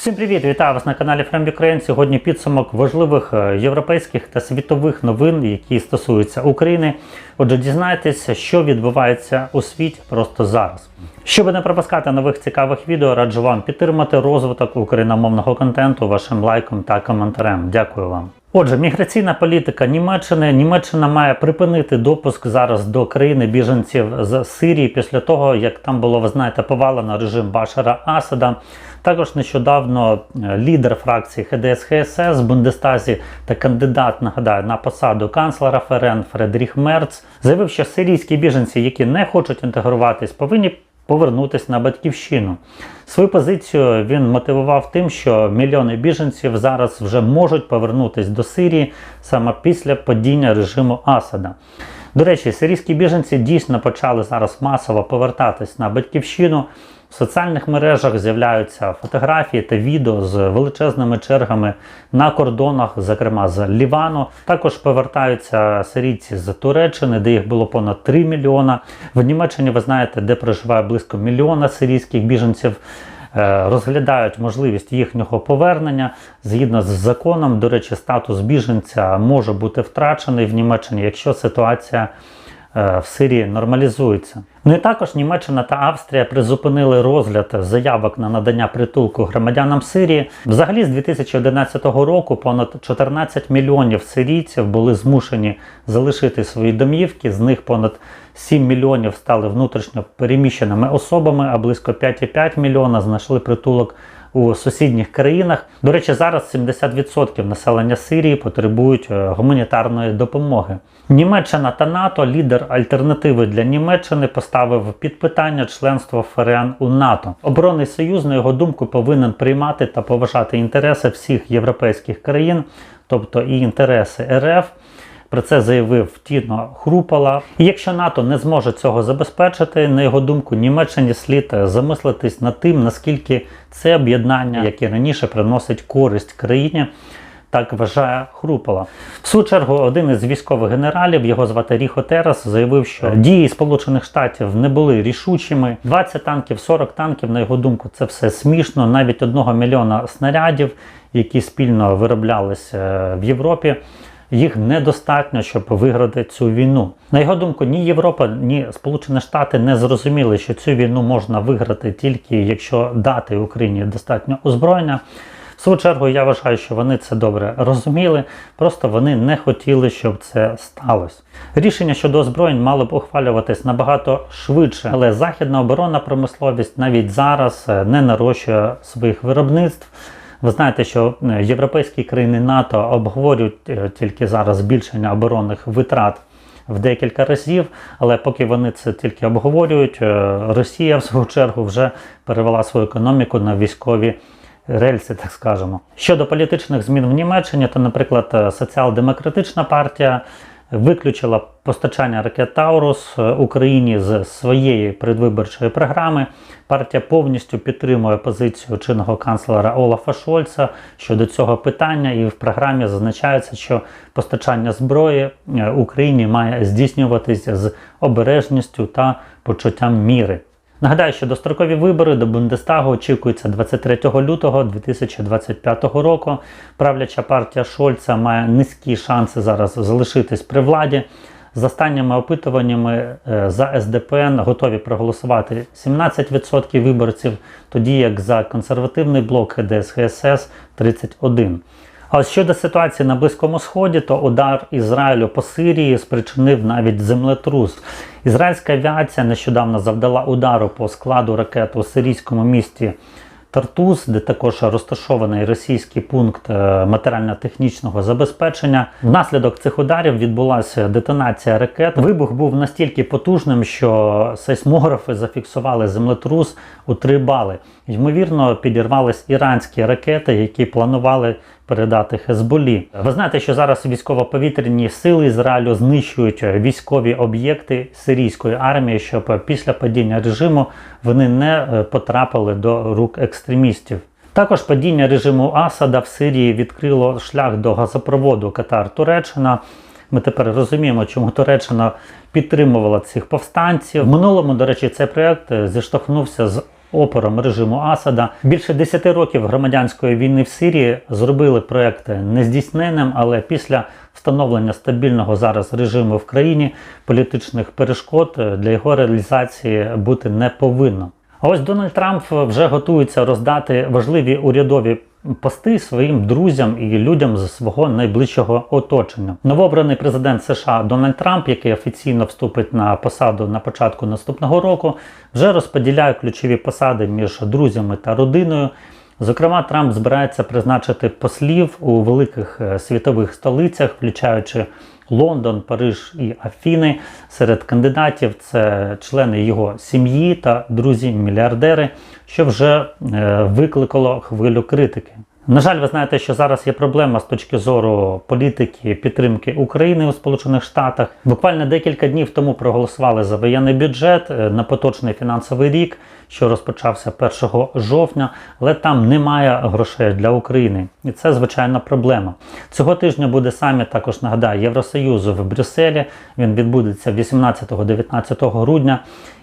Всім привіт! Вітаю вас на каналі From Ukraine. Сьогодні підсумок важливих е, європейських та світових новин, які стосуються України. Отже, дізнайтеся, що відбувається у світі просто зараз. Щоб не пропускати нових цікавих відео, раджу вам підтримати розвиток україномовного контенту вашим лайком та коментарем. Дякую вам. Отже, міграційна політика Німеччини. Німеччина має припинити допуск зараз до країни біженців з Сирії після того, як там було, ви знаєте, повалено режим Башара Асада. Також нещодавно е, лідер фракції ХДС ХСС в Бундестазі та кандидат, нагадаю, на посаду канцлера ФРН Фредріх Мерц заявив, що сирійські біженці, які не хочуть інтегруватись, повинні повернутися на батьківщину. Свою позицію він мотивував тим, що мільйони біженців зараз вже можуть повернутися до Сирії саме після падіння режиму Асада. До речі, сирійські біженці дійсно почали зараз масово повертатись на батьківщину. В соціальних мережах з'являються фотографії та відео з величезними чергами на кордонах, зокрема з Лівану. Також повертаються сирійці з Туреччини, де їх було понад 3 мільйона. В Німеччині ви знаєте, де проживає близько мільйона сирійських біженців. Е, Розглядають можливість їхнього повернення згідно з законом. До речі, статус біженця може бути втрачений в Німеччині, якщо ситуація в Сирії нормалізується. Ну і також Німеччина та Австрія призупинили розгляд заявок на надання притулку громадянам Сирії. Взагалі, з 2011 року понад 14 мільйонів сирійців були змушені залишити свої домівки. З них понад 7 мільйонів стали внутрішньо переміщеними особами, а близько 5,5 мільйона знайшли притулок у сусідніх країнах. До речі, зараз 70% населення Сирії потребують е, гуманітарної допомоги. Німеччина та НАТО, лідер альтернативи для Німеччини, поставив під питання членство ФРН у НАТО. Оборонний союз, на його думку, повинен приймати та поважати інтереси всіх європейських країн, тобто і інтереси РФ. Про це заявив Тіно Хрупала. І якщо НАТО не зможе цього забезпечити, на його думку, Німеччині слід замислитись над тим, наскільки це об'єднання, яке раніше приносить користь країні. Так вважає Хрупала. В свою чергу, один із військових генералів, його звати Ріхо Терас, заявив, що дії Сполучених Штатів не були рішучими. 20 танків, 40 танків, на його думку, це все смішно. Навіть одного мільйона снарядів, які спільно вироблялися в Європі їх недостатньо, щоб виграти цю війну. На його думку, ні Європа, ні Сполучені Штати не зрозуміли, що цю війну можна виграти тільки якщо дати Україні достатньо озброєння. В свою чергу я вважаю, що вони це добре розуміли, просто вони не хотіли, щоб це сталося. Рішення щодо озброєнь мало б ухвалюватись набагато швидше, але західна оборонна промисловість навіть зараз не нарощує своїх виробництв. Ви знаєте, що е, європейські країни НАТО обговорюють е, тільки зараз збільшення оборонних витрат в декілька разів, але поки вони це тільки обговорюють, е, Росія в свою чергу вже перевела свою економіку на військові. Рельси, так скажемо. Щодо політичних змін в Німеччині, то, наприклад, соціал-демократична партія виключила постачання ракет Таурус Україні з своєї предвиборчої програми. Партія повністю підтримує позицію чинного канцлера Олафа Шольца щодо цього питання, і в програмі зазначається, що постачання зброї е, Україні має здійснюватися з обережністю та почуттям міри. Нагадаю, що дострокові вибори до Бундестагу очікуються 23 лютого 2025 року. Правляча партія Шольца має низькі шанси зараз залишитись при владі. За останніми опитуваннями е, за СДПН готові проголосувати 17% виборців, тоді як за консервативний блок ХДС ХСС 31%. А щодо ситуації на Близькому Сході, то удар Ізраїлю по Сирії спричинив навіть землетрус. Ізраїльська авіація нещодавно завдала удару по складу ракет у сирійському місті Тартус, де також розташований російський пункт е, матеріально-технічного забезпечення. Внаслідок цих ударів відбулася детонація ракет. Вибух був настільки потужним, що сейсмографи зафіксували землетрус у 3 бали. Ймовірно, підірвались іранські ракети, які планували передати Хезболі. Ви знаєте, що зараз військово-повітряні сили Ізраїлю знищують військові об'єкти сирійської армії, щоб після падіння режиму вони не е, потрапили до рук екстремістів. Також падіння режиму Асада в Сирії відкрило шлях до газопроводу Катар-Туреччина. Ми тепер розуміємо, чому Туреччина підтримувала цих повстанців. В минулому, до речі, цей проект зіштовхнувся з опором режиму Асада. Більше 10 років громадянської війни в Сирії зробили проект нездійсненним, але після встановлення стабільного зараз режиму в країні політичних перешкод для його реалізації бути не повинно. Ось Дональд Трамп вже готується роздати важливі урядові пости своїм друзям і людям з свого найближчого оточення. Новообраний президент США Дональд Трамп, який офіційно вступить на посаду на початку наступного року, вже розподіляє ключові посади між друзями та родиною. Зокрема, Трамп збирається призначити послів у великих е, світових столицях, включаючи Лондон, Париж і Афіни. Серед кандидатів це члени його сім'ї та друзі-мільярдери, що вже е, викликало хвилю критики. На жаль, ви знаєте, що зараз є проблема з точки зору політики підтримки України у Сполучених Штатах. Буквально декілька днів тому проголосували за воєнний бюджет е, на поточний фінансовий рік, що розпочався 1 жовтня, але там немає грошей для України, і це звичайна проблема. Цього тижня буде саміт, також нагадаю, Євросоюзу в Брюсселі. Він відбудеться 18-19 грудня.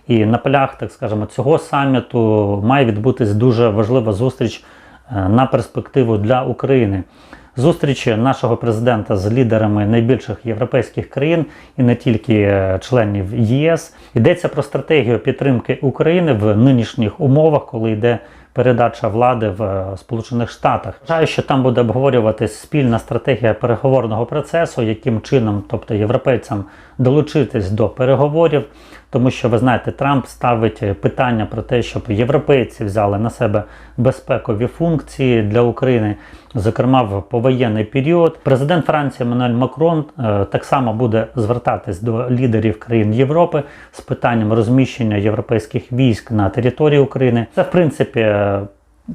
І на полях, так скажемо, цього саміту має відбутись дуже важлива зустріч на перспективу для України. Зустрічі нашого президента з лідерами найбільших європейських країн і не тільки е, членів ЄС йдеться про стратегію підтримки України в нинішніх умовах, коли йде передача влади в е, Сполучених Штатах. Вважаю, що там буде обговорюватись спільна стратегія переговорного процесу, яким чином, тобто європейцям, долучитись до переговорів, тому що ви знаєте, Трамп ставить питання про те, щоб європейці взяли на себе безпекові функції для України, зокрема в повоєнний період. Президент Франції Еммануель Макрон е, так само буде звертатись до лідерів країн Європи з питанням розміщення європейських військ на території України. Це в принципі. е,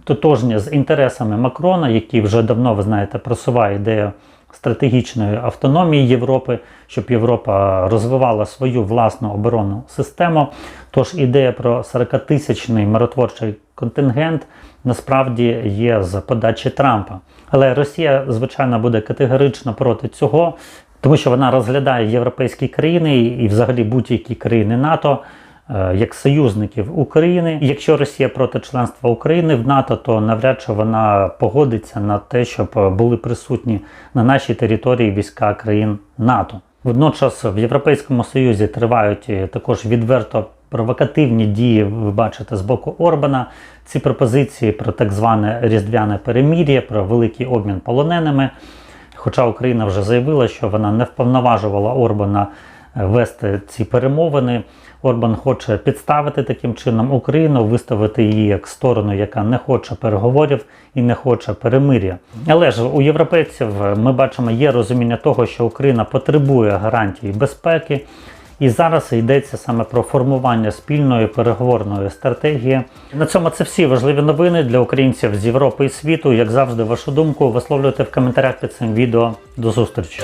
Тотожні з інтересами Макрона, який вже давно, ви знаєте, просуває ідею стратегічної автономії Європи, щоб Європа розвивала свою власну оборонну систему. Тож ідея про 40-тисячний миротворчий контингент насправді є з подачі Трампа. Але Росія, звичайно, буде категорично проти цього, тому що вона розглядає європейські країни і взагалі будь-які країни НАТО. Е, Як союзників України, якщо Росія проти членства України в НАТО, то навряд чи вона погодиться на те, щоб були присутні на нашій території війська країн НАТО. Водночас в Європейському Союзі тривають також відверто провокативні дії. Ви бачите з боку Орбана ці пропозиції про так зване різдвяне перемір'я, про великий обмін полоненими. Хоча Україна вже заявила, що вона не вповноважувала Орбана е, вести ці перемовини. Орбан хоче підставити таким чином Україну, виставити її як сторону, яка не хоче переговорів і не хоче перемир'я. Але ж у європейців ми бачимо є розуміння того, що Україна потребує гарантії безпеки. І зараз йдеться саме про формування спільної переговорної стратегії. На цьому це всі важливі новини для українців з Європи і світу. Як завжди, вашу думку висловлюйте в коментарях під цим відео. До зустрічі.